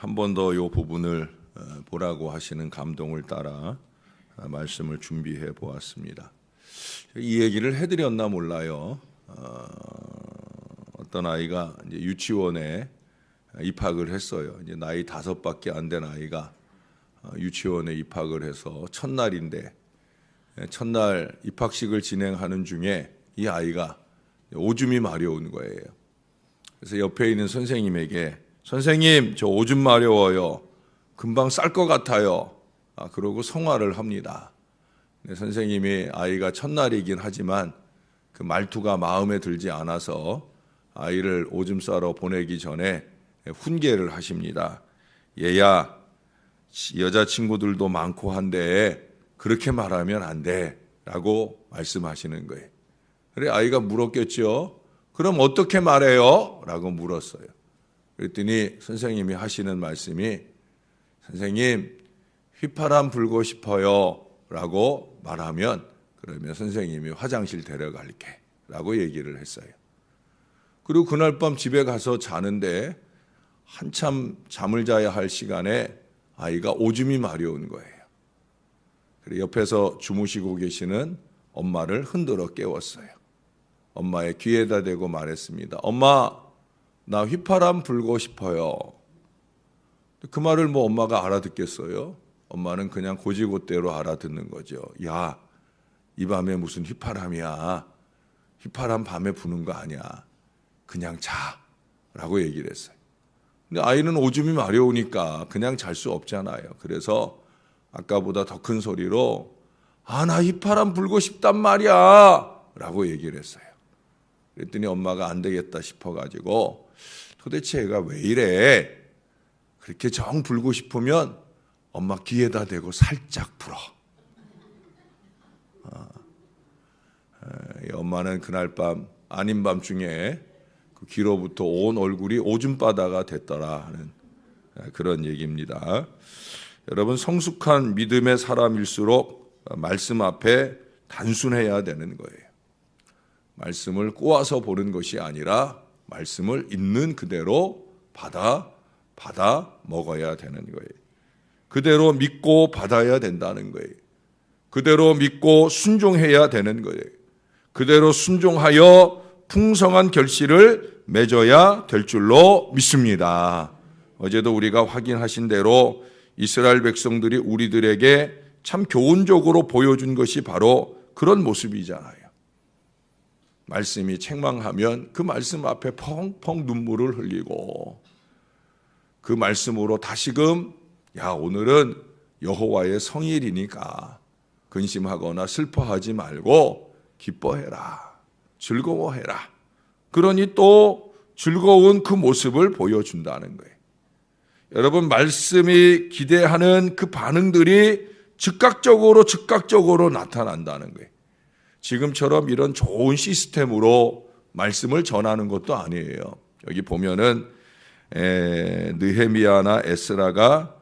한 번 더 이 부분을 어, 보라고 하시는 감동을 따라 어, 말씀을 준비해 보았습니다. 이 얘기를 해드렸나 몰라요. 어, 어떤 아이가 유치원에 입학을 했어요. 이제 나이 다섯밖에 안 된 아이가 어, 유치원에 입학을 해서 첫날인데 예, 첫날 입학식을 진행하는 중에 이 아이가 오줌이 마려운 거예요. 그래서 옆에 있는 선생님에게 선생님 저 오줌 마려워요. 금방 쌀 것 같아요. 아, 그러고 성화를 합니다. 네, 선생님이 아이가 첫날이긴 하지만 그 말투가 마음에 들지 않아서 아이를 오줌 싸러 보내기 전에 훈계를 하십니다. 얘야 여자 친구들도 많고 한데 그렇게 말하면 안 돼 라고 말씀하시는 거예요. 그래 아이가 물었겠죠. 그럼 어떻게 말해요? 라고 물었어요. 그랬더니 선생님이 하시는 말씀이 선생님 휘파람 불고 싶어요 라고 말하면 그러면 선생님이 화장실 데려갈게 라고 얘기를 했어요. 그리고 그날 밤 집에 가서 자는데 한참 잠을 자야 할 시간에 아이가 오줌이 마려운 거예요. 그리고 옆에서 주무시고 계시는 엄마를 흔들어 깨웠어요. 엄마의 귀에다 대고 말했습니다. 엄마, 나 휘파람 불고 싶어요. 그 말을 뭐 엄마가 알아듣겠어요? 엄마는 그냥 고지고대로 알아듣는 거죠. 야, 이 밤에 무슨 휘파람이야. 휘파람 밤에 부는 거 아니야. 그냥 자. 라고 얘기를 했어요. 근데 아이는 오줌이 마려우니까 그냥 잘 수 없잖아요. 그래서 아까보다 더 큰 소리로 아, 나 휘파람 불고 싶단 말이야. 라고 얘기를 했어요. 그랬더니 엄마가 안 되겠다 싶어가지고 도대체 애가 왜 이래? 그렇게 정 불고 싶으면 엄마 귀에다 대고 살짝 불어. 아, 엄마는 그날 밤 아닌 밤 중에 그 귀로부터 온 얼굴이 오줌바다가 됐더라 하는 그런 얘기입니다. 여러분 성숙한 믿음의 사람일수록 말씀 앞에 단순해야 되는 거예요. 말씀을 꼬아서 보는 것이 아니라 말씀을 있는 그대로 받아 받아 먹어야 되는 거예요. 그대로 믿고 받아야 된다는 거예요. 그대로 믿고 순종해야 되는 거예요. 그대로 순종하여 풍성한 결실을 맺어야 될 줄로 믿습니다. 어제도 우리가 확인하신 대로 이스라엘 백성들이 우리들에게 참 교훈적으로 보여준 것이 바로 그런 모습이잖아요. 말씀이 책망하면 그 말씀 앞에 펑펑 눈물을 흘리고 그 말씀으로 다시금 야 오늘은 여호와의 성일이니까 근심하거나 슬퍼하지 말고 기뻐해라 즐거워해라 그러니 또 즐거운 그 모습을 보여준다는 거예요. 여러분 말씀이 기대하는 그 반응들이 즉각적으로 즉각적으로 나타난다는 거예요. 지금처럼 이런 좋은 시스템으로 말씀을 전하는 것도 아니에요. 여기 보면은 에, 느헤미야나 에스라가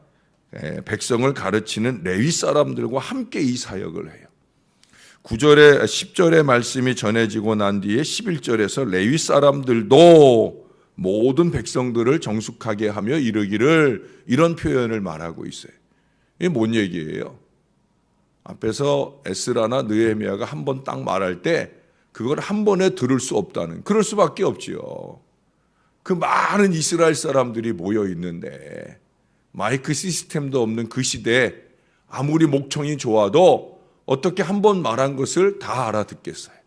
에, 백성을 가르치는 레위 사람들과 함께 이 사역을 해요. 9절에 10절의 말씀이 전해지고 난 뒤에 11절에서 레위 사람들도 모든 백성들을 정숙하게 하며 이르기를 이런 표현을 말하고 있어요. 이게 뭔 얘기예요? 앞에서 에스라나 느헤미야가 한 번 딱 말할 때 그걸 한 번에 들을 수 없다는 그럴 수밖에 없지요. 그 많은 이스라엘 사람들이 모여 있는데 마이크 시스템도 없는 그 시대에 아무리 목청이 좋아도 어떻게 한 번 말한 것을 다 알아듣겠어요.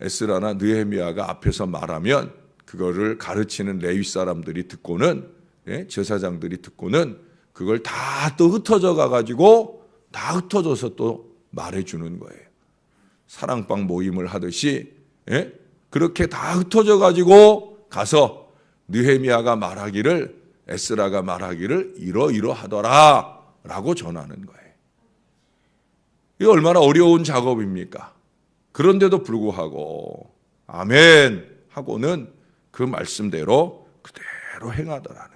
에스라나 느헤미야가 앞에서 말하면 그거를 가르치는 레위 사람들이 듣고는 예, 제사장들이 듣고는 그걸 다 또 흩어져 가가지고 다 흩어져서 또 말해주는 거예요. 사랑방 모임을 하듯이 예? 그렇게 다 흩어져 가지고 가서 느헤미야가 말하기를 에스라가 말하기를 이러이러 하더라라고 전하는 거예요. 이게 얼마나 어려운 작업입니까? 그런데도 불구하고 아멘 하고는 그 말씀대로 그대로 행하더라는.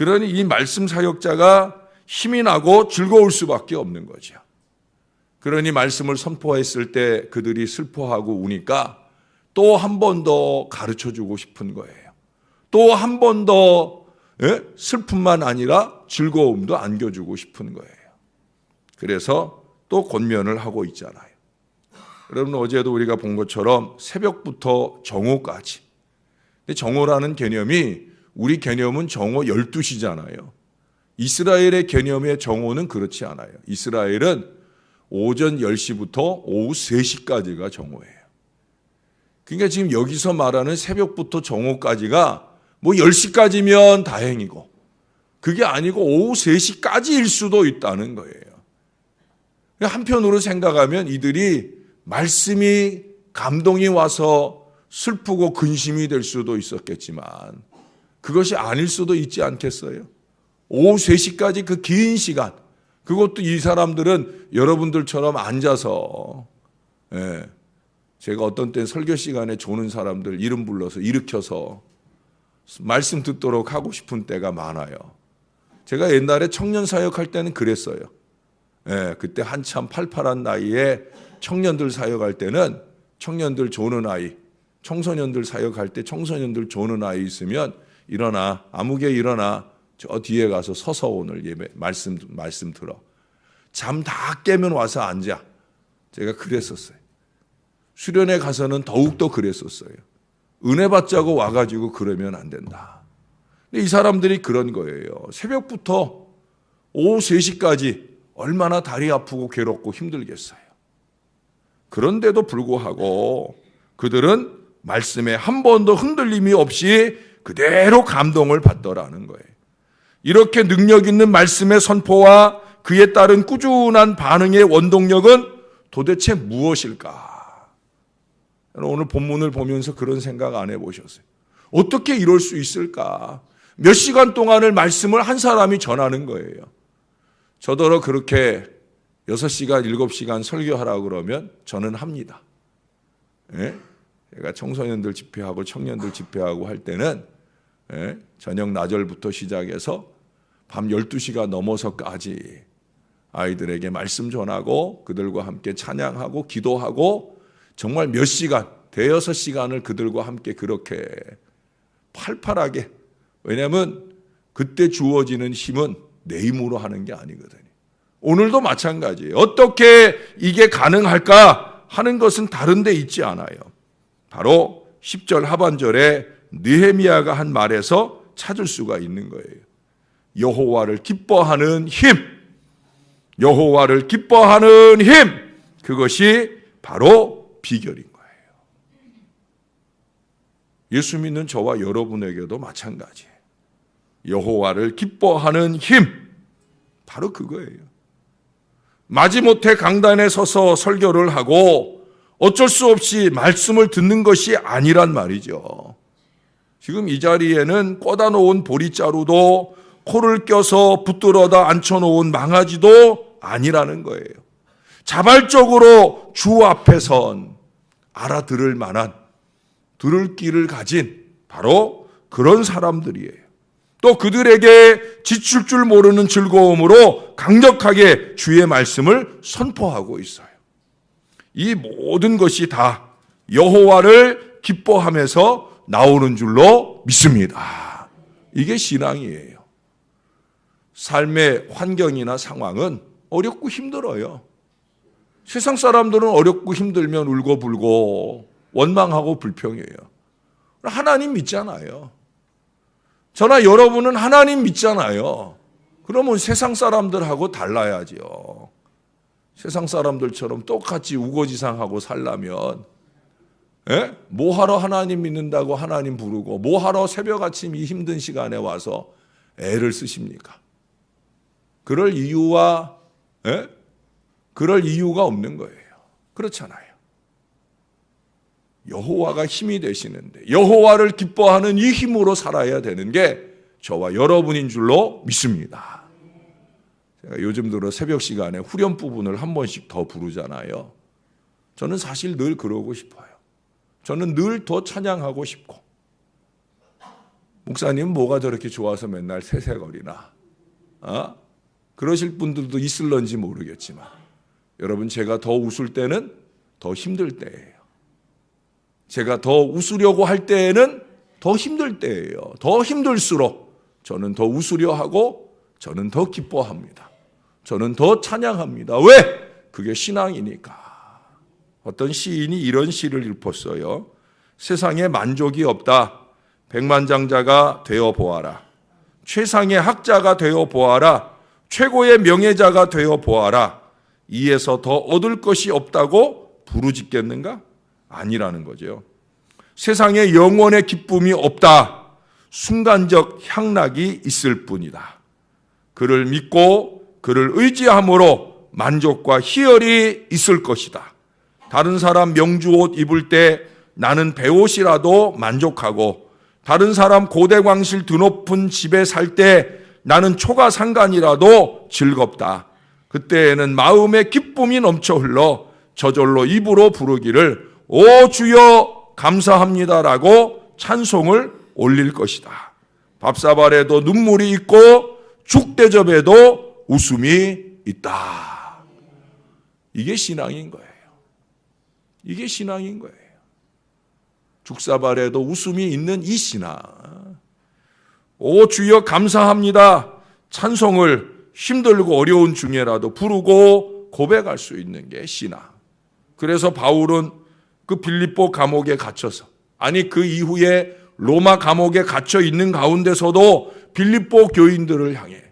그러니 이 말씀 사역자가 힘이 나고 즐거울 수밖에 없는 거죠. 그러니 말씀을 선포했을 때 그들이 슬퍼하고 우니까 또 한 번 더 가르쳐 주고 싶은 거예요. 또 한 번더 예? 슬픔만 아니라 즐거움도 안겨주고 싶은 거예요. 그래서 또 권면을 하고 있잖아요. 여러분 어제도 우리가 본 것처럼 새벽부터 정오까지. 정오라는 개념이 우리 개념은 정오 12시잖아요. 이스라엘의 개념의 정오는 그렇지 않아요. 이스라엘은 오전 10시부터 오후 3시까지가 정오예요. 그러니까 지금 여기서 말하는 새벽부터 정오까지가 뭐 10시까지면 다행이고 그게 아니고 오후 3시까지일 수도 있다는 거예요. 한편으로 생각하면 이들이 말씀이 감동이 와서 슬프고 근심이 될 수도 있었겠지만 그것이 아닐 수도 있지 않겠어요? 오후 3시까지 그 긴 시간 그것도 이 사람들은 여러분들처럼 앉아서 예, 제가 어떤 때 설교 시간에 조는 사람들 이름 불러서 일으켜서 말씀 듣도록 하고 싶은 때가 많아요. 제가 옛날에 청년 사역할 때는 그랬어요. 예, 그때 한참 팔팔한 나이에 청년들 사역할 때는 청년들 조는 아이, 청소년들 사역할 때 청소년들 조는 아이 있으면 일어나 아무개 일어나 저 뒤에 가서 서서 오늘 예배 말씀 말씀 들어 잠 다 깨면 와서 앉아 제가 그랬었어요. 수련회 가서는 더욱 더 그랬었어요. 은혜 받자고 와가지고 그러면 안 된다. 근데 이 사람들이 그런 거예요. 새벽부터 오후 3시까지 얼마나 다리 아프고 괴롭고 힘들겠어요. 그런데도 불구하고 그들은 말씀에 한 번도 흔들림이 없이 그대로 감동을 받더라는 거예요. 이렇게 능력 있는 말씀의 선포와 그에 따른 꾸준한 반응의 원동력은 도대체 무엇일까? 오늘 본문을 보면서 그런 생각 안 해보셨어요? 어떻게 이럴 수 있을까? 몇 시간 동안을 말씀을 한 사람이 전하는 거예요. 저더러 그렇게 6시간, 7시간 설교하라 그러면 저는 합니다. 예? 제가 청소년들 집회하고 청년들 집회하고 할 때는 예? 저녁 나절부터 시작해서 밤 12시가 넘어서까지 아이들에게 말씀 전하고 그들과 함께 찬양하고 기도하고 정말 몇 시간, 대여섯 시간을 그들과 함께 그렇게 팔팔하게 왜냐하면 그때 주어지는 힘은 내 힘으로 하는 게 아니거든요. 오늘도 마찬가지예요. 어떻게 이게 가능할까 하는 것은 다른 데 있지 않아요. 바로 10절 하반절에 느헤미야가 한 말에서 찾을 수가 있는 거예요. 여호와를 기뻐하는 힘. 여호와를 기뻐하는 힘. 그것이 바로 비결인 거예요. 예수 믿는 저와 여러분에게도 마찬가지예요. 여호와를 기뻐하는 힘. 바로 그거예요. 마지못해 강단에 서서 설교를 하고 어쩔 수 없이 말씀을 듣는 것이 아니란 말이죠. 지금 이 자리에는 꽂아 놓은 보리자루도 코를 껴서 붙들어다 앉혀 놓은 망아지도 아니라는 거예요. 자발적으로 주 앞에 선 알아들을 만한 들을 길을 가진 바로 그런 사람들이에요. 또 그들에게 지칠 줄 모르는 즐거움으로 강력하게 주의 말씀을 선포하고 있어요. 이 모든 것이 다 여호와를 기뻐하면서 나오는 줄로 믿습니다. 이게 신앙이에요. 삶의 환경이나 상황은 어렵고 힘들어요. 세상 사람들은 어렵고 힘들면 울고 불고 원망하고 불평해요. 하나님 믿잖아요. 저나 여러분은 하나님 믿잖아요. 그러면 세상 사람들하고 달라야지요. 세상 사람들처럼 똑같이 우거지상하고 살라면 예? 뭐하러 하나님 믿는다고 하나님 부르고 뭐하러 새벽 아침 이 힘든 시간에 와서 애를 쓰십니까? 그럴 이유와 예? 그럴 이유가 없는 거예요. 그렇잖아요. 여호와가 힘이 되시는데 여호와를 기뻐하는 이 힘으로 살아야 되는 게 저와 여러분인 줄로 믿습니다. 제가 요즘 들어 새벽 시간에 후렴 부분을 한 번씩 더 부르잖아요. 저는 사실 늘 그러고 싶어요. 저는 늘 더 찬양하고 싶고 목사님 뭐가 저렇게 좋아서 맨날 새새거리나 어? 그러실 분들도 있을런지 모르겠지만 여러분 제가 더 웃을 때는 더 힘들 때예요. 제가 더 웃으려고 할 때에는 더 힘들 때예요. 더 힘들수록 저는 더 웃으려 하고 저는 더 기뻐합니다. 저는 더 찬양합니다. 왜? 그게 신앙이니까. 어떤 시인이 이런 시를 읊었어요. 세상에 만족이 없다. 백만장자가 되어 보아라. 최상의 학자가 되어 보아라. 최고의 명예자가 되어 보아라. 이에서 더 얻을 것이 없다고 부르짖겠는가? 아니라는 거죠. 세상에 영원의 기쁨이 없다. 순간적 향락이 있을 뿐이다. 그를 믿고 그를 의지함으로 만족과 희열이 있을 것이다. 다른 사람 명주 옷 입을 때 나는 배옷이라도 만족하고 다른 사람 고대 광실 드높은 집에 살 때 나는 초가 상간이라도 즐겁다. 그때에는 마음의 기쁨이 넘쳐 흘러 저절로 입으로 부르기를 오 주여 감사합니다라고 찬송을 올릴 것이다. 밥사발에도 눈물이 있고 죽대접에도 웃음이 있다. 이게 신앙인 거예요. 이게 신앙인 거예요. 죽사발에도 웃음이 있는 이 신앙. 오 주여 감사합니다. 찬송을 힘들고 어려운 중에라도 부르고 고백할 수 있는 게 신앙. 그래서 바울은 그 빌립보 감옥에 갇혀서 아니 그 이후에 로마 감옥에 갇혀 있는 가운데서도 빌립보 교인들을 향해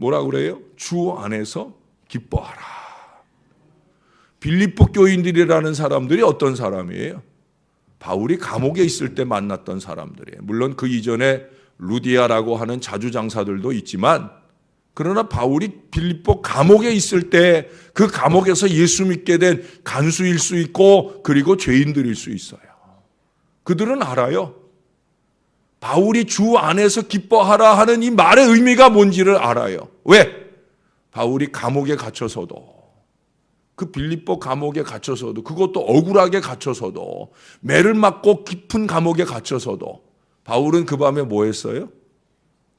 뭐라 그래요? 주 안에서 기뻐하라. 빌립보 교인들이라는 사람들이 어떤 사람이에요? 바울이 감옥에 있을 때 만났던 사람들이에요. 물론 그 이전에 루디아라고 하는 자주장사들도 있지만 그러나 바울이 빌립보 감옥에 있을 때 그 감옥에서 예수 믿게 된 간수일 수 있고 그리고 죄인들일 수 있어요. 그들은 알아요. 바울이 주 안에서 기뻐하라 하는 이 말의 의미가 뭔지를 알아요. 왜? 바울이 감옥에 갇혀서도 그 빌립보 감옥에 갇혀서도 그것도 억울하게 갇혀서도 매를 맞고 깊은 감옥에 갇혀서도 바울은 그 밤에 뭐 했어요?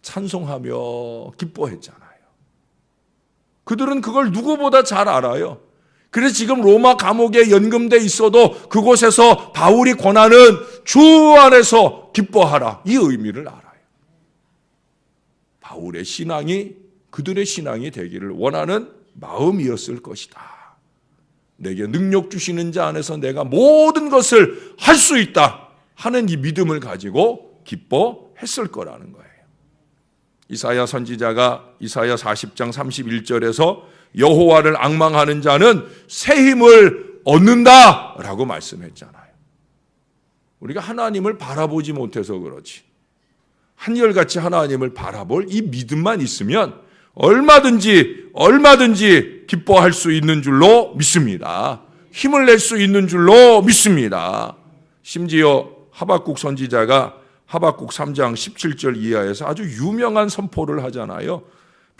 찬송하며 기뻐했잖아요. 그들은 그걸 누구보다 잘 알아요. 그래서 지금 로마 감옥에 연금돼 있어도 그곳에서 바울이 권하는 주 안에서 기뻐하라. 이 의미를 알아요. 바울의 신앙이 그들의 신앙이 되기를 원하는 마음이었을 것이다. 내게 능력 주시는 자 안에서 내가 모든 것을 할 수 있다 하는 이 믿음을 가지고 기뻐했을 거라는 거예요. 이사야 선지자가 이사야 40장 31절에서 여호와를 악망하는 자는 새 힘을 얻는다라고 말씀했잖아요. 우리가 하나님을 바라보지 못해서 그렇지. 한결같이 하나님을 바라볼 이 믿음만 있으면 얼마든지 얼마든지 기뻐할 수 있는 줄로 믿습니다. 힘을 낼 수 있는 줄로 믿습니다. 심지어 하박국 선지자가 하박국 3장 17절 이하에서 아주 유명한 선포를 하잖아요.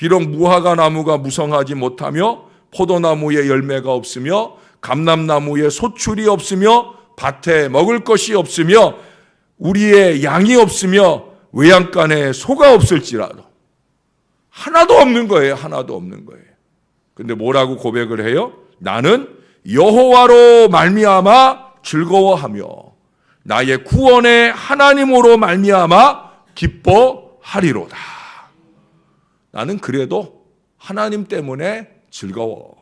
비록 무화과 나무가 무성하지 못하며 포도나무에 열매가 없으며 감람나무에 소출이 없으며 밭에 먹을 것이 없으며 우리의 양이 없으며 외양간에 소가 없을지라도 하나도 없는 거예요. 하나도 없는 거예요. 근데 뭐라고 고백을 해요? 나는 여호와로 말미암아 즐거워하며 나의 구원의 하나님으로 말미암아 기뻐하리로다. 나는 그래도 하나님 때문에 즐거워.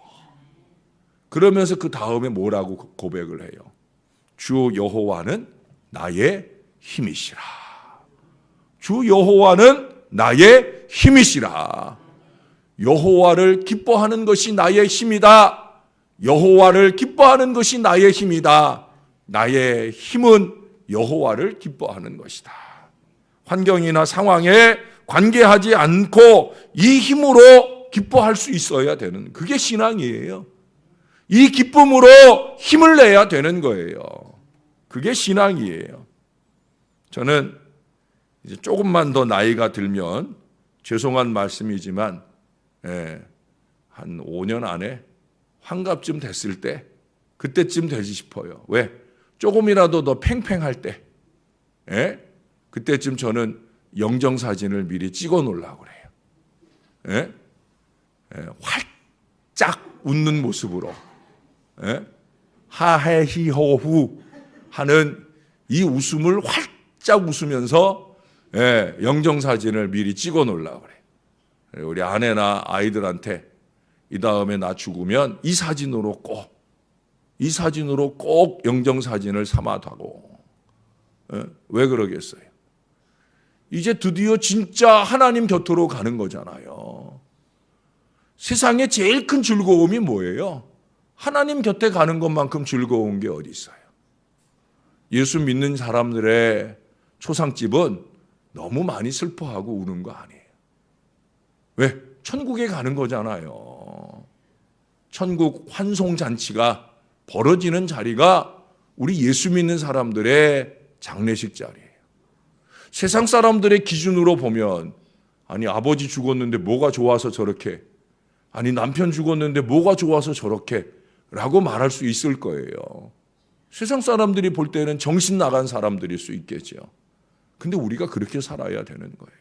그러면서 그 다음에 뭐라고 고백을 해요? 주 여호와는 나의 힘이시라. 주 여호와는 나의 힘이시라. 여호와를 기뻐하는 것이 나의 힘이다. 여호와를 기뻐하는 것이 나의 힘이다. 나의 힘은 여호와를 기뻐하는 것이다. 환경이나 상황에 관계하지 않고 이 힘으로 기뻐할 수 있어야 되는 그게 신앙이에요. 이 기쁨으로 힘을 내야 되는 거예요. 그게 신앙이에요. 저는 이제 조금만 더 나이가 들면 죄송한 말씀이지만 예, 한 5년 안에 환갑쯤 됐을 때 그때쯤 되지 싶어요. 왜? 조금이라도 더 팽팽할 때, 예? 그때쯤 저는 영정 사진을 미리 찍어 놓으려고 그래요. 예? 예, 활짝 웃는 모습으로 예? 하해히호후 하는 이 웃음을 활 활짝 웃으면서 예, 영정 사진을 미리 찍어 놓으려고 그래. 우리 아내나 아이들한테 이 다음에 나 죽으면 이 사진으로 꼭, 이 사진으로 꼭 영정 사진을 삼아두고. 예? 왜 그러겠어요? 이제 드디어 진짜 하나님 곁으로 가는 거잖아요. 세상에 제일 큰 즐거움이 뭐예요? 하나님 곁에 가는 것만큼 즐거운 게 어디 있어요? 예수 믿는 사람들의 초상집은 너무 많이 슬퍼하고 우는 거 아니에요. 왜? 천국에 가는 거잖아요. 천국 환송 잔치가 벌어지는 자리가 우리 예수 믿는 사람들의 장례식 자리예요. 세상 사람들의 기준으로 보면 아니 아버지 죽었는데 뭐가 좋아서 저렇게 아니 남편 죽었는데 뭐가 좋아서 저렇게 라고 말할 수 있을 거예요. 세상 사람들이 볼 때는 정신 나간 사람들일 수 있겠죠. 근데 우리가 그렇게 살아야 되는 거예요.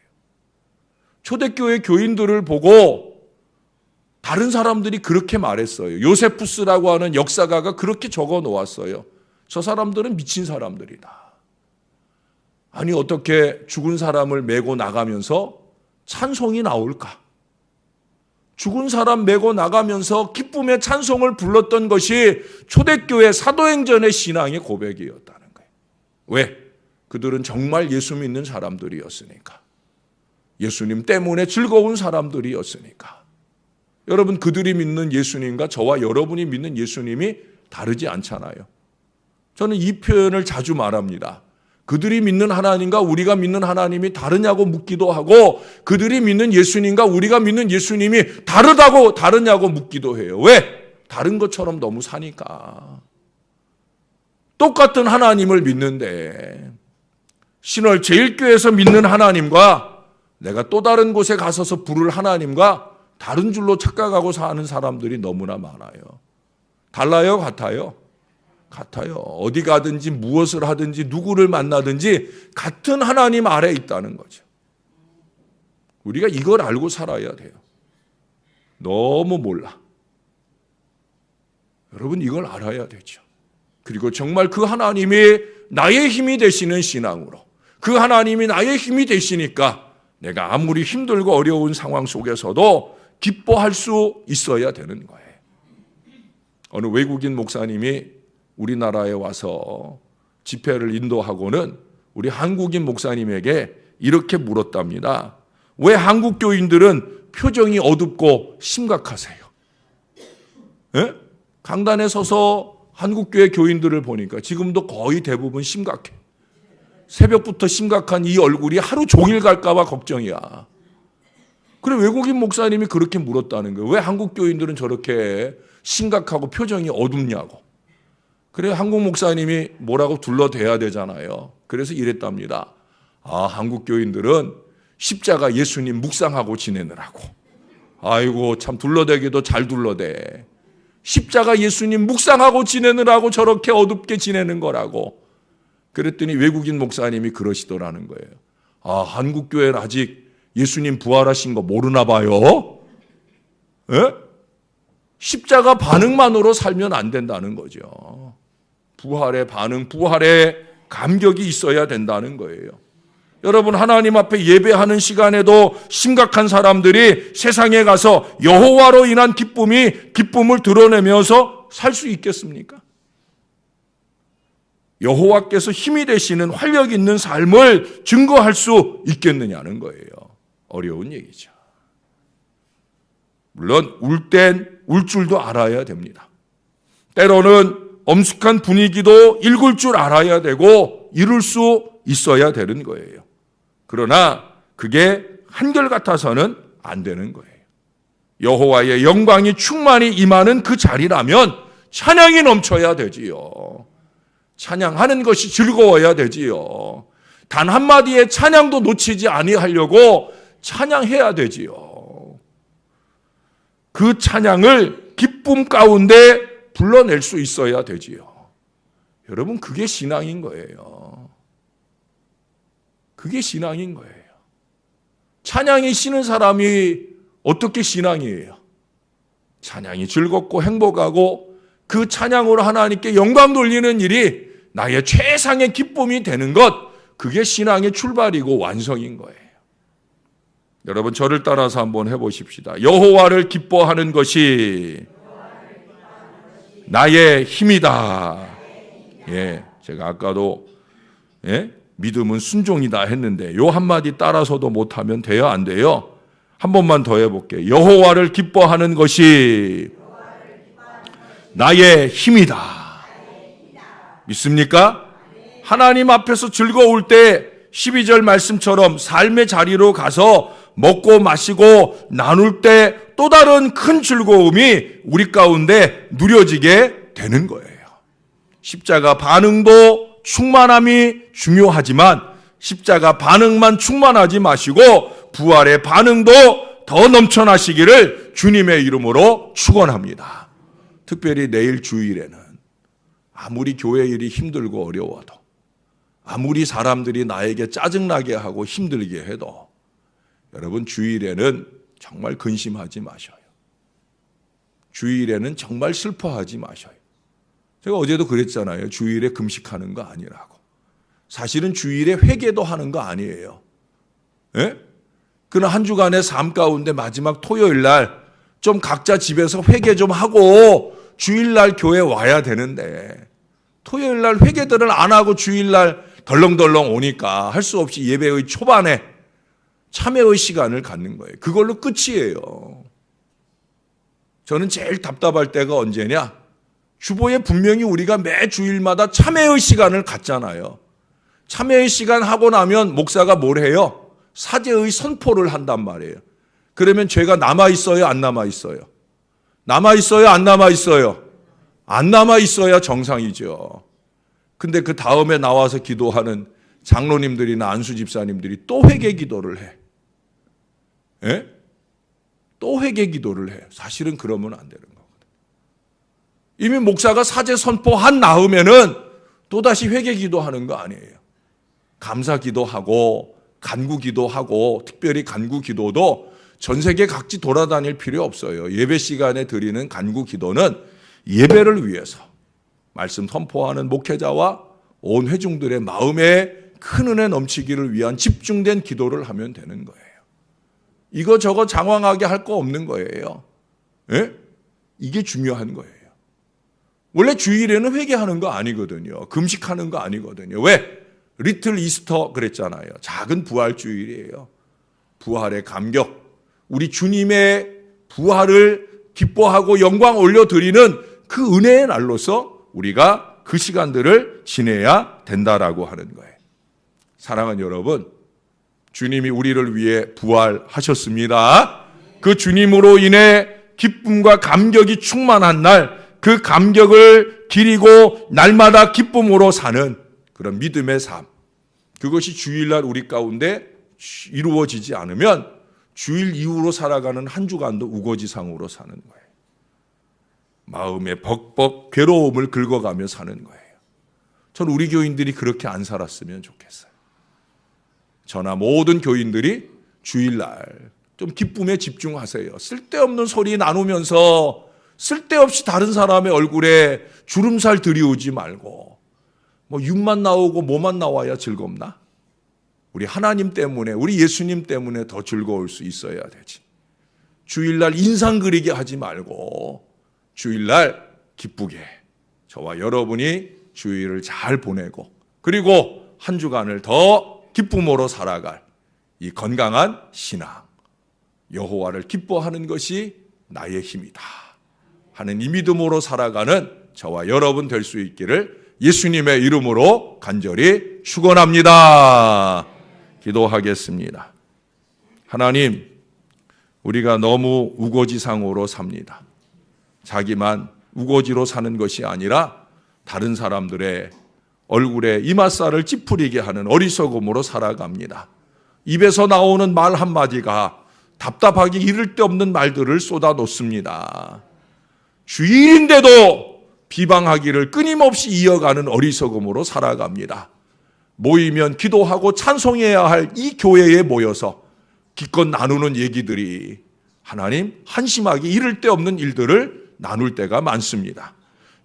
초대교회 교인들을 보고 다른 사람들이 그렇게 말했어요. 요세푸스라고 하는 역사가가 그렇게 적어 놓았어요. 저 사람들은 미친 사람들이다. 아니, 어떻게 죽은 사람을 메고 나가면서 찬송이 나올까? 죽은 사람 메고 나가면서 기쁨의 찬송을 불렀던 것이 초대교회 사도행전의 신앙의 고백이었다는 거예요. 왜? 그들은 정말 예수 믿는 사람들이었으니까. 예수님 때문에 즐거운 사람들이었으니까. 여러분, 그들이 믿는 예수님과 저와 여러분이 믿는 예수님이 다르지 않잖아요. 저는 이 표현을 자주 말합니다. 그들이 믿는 하나님과 우리가 믿는 하나님이 다르냐고 묻기도 하고 그들이 믿는 예수님과 우리가 믿는 예수님이 다르다고 다르냐고 묻기도 해요. 왜? 다른 것처럼 너무 사니까. 똑같은 하나님을 믿는데 신월 제일교회에서 믿는 하나님과 내가 또 다른 곳에 가서서 부를 하나님과 다른 줄로 착각하고 사는 사람들이 너무나 많아요. 달라요? 같아요? 같아요. 어디 가든지 무엇을 하든지 누구를 만나든지 같은 하나님 아래 있다는 거죠. 우리가 이걸 알고 살아야 돼요. 너무 몰라. 여러분 이걸 알아야 되죠. 그리고 정말 그 하나님이 나의 힘이 되시는 신앙으로 그 하나님이 나의 힘이 되시니까 내가 아무리 힘들고 어려운 상황 속에서도 기뻐할 수 있어야 되는 거예요. 어느 외국인 목사님이 우리나라에 와서 집회를 인도하고는 우리 한국인 목사님에게 이렇게 물었답니다. 왜 한국 교인들은 표정이 어둡고 심각하세요? 예? 강단에 서서 한국교회 교인들을 보니까 지금도 거의 대부분 심각해. 새벽부터 심각한 이 얼굴이 하루 종일 갈까봐 걱정이야. 그래 외국인 목사님이 그렇게 물었다는 거예요. 왜 한국 교인들은 저렇게 심각하고 표정이 어둡냐고. 그래 한국 목사님이 뭐라고 둘러대야 되잖아요. 그래서 이랬답니다. 아, 한국 교인들은 십자가 예수님 묵상하고 지내느라고. 아이고, 참 둘러대기도 잘 둘러대. 십자가 예수님 묵상하고 지내느라고 저렇게 어둡게 지내는 거라고. 그랬더니 외국인 목사님이 그러시더라는 거예요. 아, 한국 교회는 아직 예수님 부활하신 거 모르나 봐요. 예? 십자가 반응만으로 살면 안 된다는 거죠. 부활의 반응, 부활의 감격이 있어야 된다는 거예요. 여러분 하나님 앞에 예배하는 시간에도 심각한 사람들이 세상에 가서 여호와로 인한 기쁨이 기쁨을 드러내면서 살 수 있겠습니까? 여호와께서 힘이 되시는 활력 있는 삶을 증거할 수 있겠느냐는 거예요. 어려운 얘기죠. 물론 울 땐 울 줄도 알아야 됩니다. 때로는 엄숙한 분위기도 읽을 줄 알아야 되고 이룰 수 있어야 되는 거예요. 그러나 그게 한결같아서는 안 되는 거예요. 여호와의 영광이 충만히 임하는 그 자리라면 찬양이 넘쳐야 되지요. 찬양하는 것이 즐거워야 되지요. 단 한마디의 찬양도 놓치지 아니하려고 찬양해야 되지요. 그 찬양을 기쁨 가운데 불러낼 수 있어야 되지요. 여러분, 그게 신앙인 거예요. 그게 신앙인 거예요. 찬양이 쉬는 사람이 어떻게 신앙이에요? 찬양이 즐겁고 행복하고 그 찬양으로 하나님께 영광 돌리는 일이 나의 최상의 기쁨이 되는 것, 그게 신앙의 출발이고 완성인 거예요. 여러분 저를 따라서 한번 해보십시다. 여호와를 기뻐하는 것이 나의 힘이다. 예, 제가 아까도 예, 믿음은 순종이다 했는데 요 한마디 따라서도 못하면 돼요, 안 돼요? 한 번만 더 해볼게요. 여호와를 기뻐하는 것이 나의 힘이다. 믿습니까? 하나님 앞에서 즐거울 때 12절 말씀처럼 삶의 자리로 가서 먹고 마시고 나눌 때 또 다른 큰 즐거움이 우리 가운데 누려지게 되는 거예요. 십자가 반응도 충만함이 중요하지만 십자가 반응만 충만하지 마시고 부활의 반응도 더 넘쳐나시기를 주님의 이름으로 축원합니다. 특별히 내일 주일에는 아무리 교회 일이 힘들고 어려워도 아무리 사람들이 나에게 짜증나게 하고 힘들게 해도 여러분 주일에는 정말 근심하지 마셔요. 주일에는 정말 슬퍼하지 마셔요. 제가 어제도 그랬잖아요. 주일에 금식하는 거 아니라고. 사실은 주일에 회개도 하는 거 아니에요. 예? 그는 한 주간의 삶 가운데 마지막 토요일 날 좀 각자 집에서 회개 좀 하고 주일 날 교회 와야 되는데 토요일 날 회개들을 안 하고 주일 날 덜렁덜렁 오니까 할 수 없이 예배의 초반에 참회의 시간을 갖는 거예요. 그걸로 끝이에요. 저는 제일 답답할 때가 언제냐? 주보에 분명히 우리가 매 주일마다 참회의 시간을 갖잖아요. 참회의 시간 하고 나면 목사가 뭘 해요? 사제의 선포를 한단 말이에요. 그러면 죄가 남아 있어요, 안 남아 있어요? 남아 있어요, 안 남아 있어요? 안 남아 있어야 정상이죠. 근데 그 다음에 나와서 기도하는 장로님들이나 안수 집사님들이 또 회개 기도를 해. 예? 또 회개 기도를 해. 사실은 그러면 안 되는 거거든. 이미 목사가 사제 선포한 나으면은 또다시 회개 기도하는 거 아니에요. 감사 기도하고 간구 기도하고 특별히 간구 기도도 전 세계 각지 돌아다닐 필요 없어요. 예배 시간에 드리는 간구 기도는 예배를 위해서 말씀 선포하는 목회자와 온 회중들의 마음에 큰 은혜 넘치기를 위한 집중된 기도를 하면 되는 거예요. 이거 저거 장황하게 할 거 없는 거예요. 예? 이게 중요한 거예요. 원래 주일에는 회개하는 거 아니거든요. 금식하는 거 아니거든요. 왜? 리틀 이스터 그랬잖아요. 작은 부활 주일이에요. 부활의 감격. 우리 주님의 부활을 기뻐하고 영광 올려드리는 그 은혜의 날로서 우리가 그 시간들을 지내야 된다라고 하는 거예요. 사랑하는 여러분, 주님이 우리를 위해 부활하셨습니다. 그 주님으로 인해 기쁨과 감격이 충만한 날, 그 감격을 기리고 날마다 기쁨으로 사는 그런 믿음의 삶. 그것이 주일날 우리 가운데 이루어지지 않으면 주일 이후로 살아가는 한 주간도 우거지상으로 사는 거예요. 마음에 벅벅 괴로움을 긁어가며 사는 거예요. 전 우리 교인들이 그렇게 안 살았으면 좋겠어요. 저나 모든 교인들이 주일날 좀 기쁨에 집중하세요. 쓸데없는 소리 나누면서 쓸데없이 다른 사람의 얼굴에 주름살 들이우지 말고 뭐 육만 나오고 뭐만 나와야 즐겁나? 우리 하나님 때문에, 우리 예수님 때문에 더 즐거울 수 있어야 되지. 주일날 인상 그리게 하지 말고, 주일날 기쁘게 저와 여러분이 주일을 잘 보내고, 그리고 한 주간을 더 기쁨으로 살아갈 이 건강한 신앙, 여호와를 기뻐하는 것이 나의 힘이다. 하는 이 믿음으로 살아가는 저와 여러분 될 수 있기를 예수님의 이름으로 간절히 축원합니다. 기도하겠습니다. 하나님, 우리가 너무 우거지상으로 삽니다. 자기만 우거지로 사는 것이 아니라 다른 사람들의 얼굴에 이맛살을 찌푸리게 하는 어리석음으로 살아갑니다. 입에서 나오는 말 한마디가 답답하기 이를 데 없는 말들을 쏟아 놓습니다. 주일인데도 비방하기를 끊임없이 이어가는 어리석음으로 살아갑니다. 모이면 기도하고 찬송해야 할 이 교회에 모여서 기껏 나누는 얘기들이 하나님 한심하기 이를 데 없는 일들을 나눌 때가 많습니다.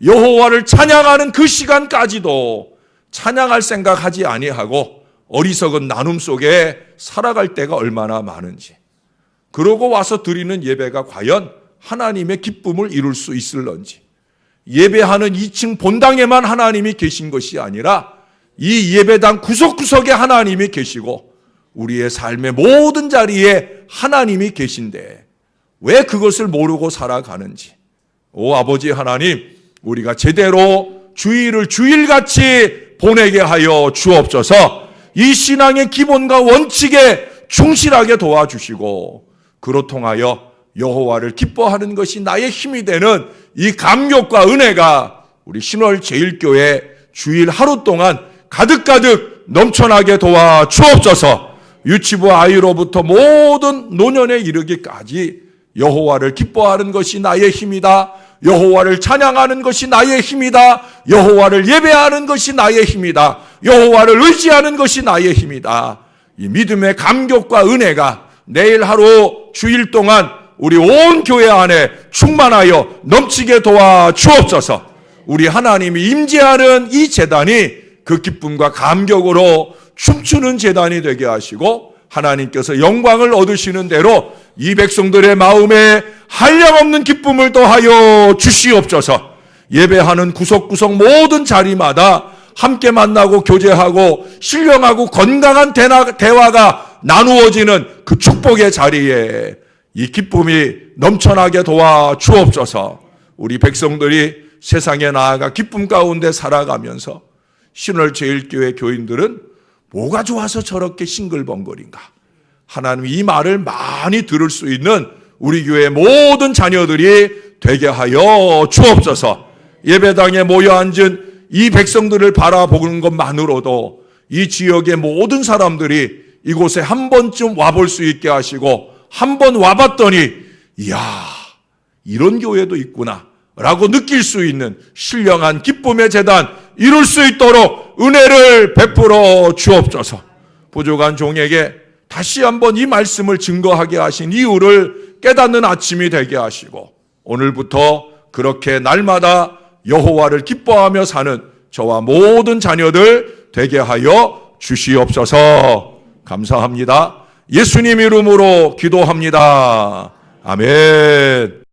여호와를 찬양하는 그 시간까지도 찬양할 생각하지 아니하고 어리석은 나눔 속에 살아갈 때가 얼마나 많은지. 그러고 와서 드리는 예배가 과연 하나님의 기쁨을 이룰 수 있을런지. 예배하는 2층 본당에만 하나님이 계신 것이 아니라 이 예배당 구석구석에 하나님이 계시고 우리의 삶의 모든 자리에 하나님이 계신데 왜 그것을 모르고 살아가는지. 오 아버지 하나님, 우리가 제대로 주일을 주일같이 보내게 하여 주옵소서 이 신앙의 기본과 원칙에 충실하게 도와주시고 그로 통하여 여호와를 기뻐하는 것이 나의 힘이 되는 이 감격과 은혜가 우리 신월 제일교회 주일 하루 동안 가득가득 넘쳐나게 도와 주옵소서 유치부 아이로부터 모든 노년에 이르기까지 여호와를 기뻐하는 것이 나의 힘이다. 여호와를 찬양하는 것이 나의 힘이다. 여호와를 예배하는 것이 나의 힘이다. 여호와를 의지하는 것이 나의 힘이다. 이 믿음의 감격과 은혜가 내일 하루 주일 동안 우리 온 교회 안에 충만하여 넘치게 도와 주옵소서. 우리 하나님이 임재하는 이 재단이 그 기쁨과 감격으로 춤추는 재단이 되게 하시고 하나님께서 영광을 얻으시는 대로 이 백성들의 마음에 한량없는 기쁨을 더하여 주시옵소서. 예배하는 구석구석 모든 자리마다 함께 만나고 교제하고 신령하고 건강한 대화가 나누어지는 그 축복의 자리에 이 기쁨이 넘쳐나게 도와 주옵소서. 우리 백성들이 세상에 나아가 기쁨 가운데 살아가면서 신월 제일교회 교인들은 뭐가 좋아서 저렇게 싱글벙글인가? 하나님 이 말을 많이 들을 수 있는 우리 교회 모든 자녀들이 되게 하여 주옵소서. 예배당에 모여 앉은 이 백성들을 바라보는 것만으로도 이 지역의 모든 사람들이 이곳에 한 번쯤 와볼 수 있게 하시고 한 번 와봤더니 이야 이런 교회도 있구나 라고 느낄 수 있는 신령한 기쁨의 재단 이룰 수 있도록 은혜를 베풀어 주옵소서 부족한 종에게 다시 한번 이 말씀을 증거하게 하신 이유를 깨닫는 아침이 되게 하시고 오늘부터 그렇게 날마다 여호와를 기뻐하며 사는 저와 모든 자녀들 되게 하여 주시옵소서 감사합니다. 예수님 이름으로 기도합니다. 아멘.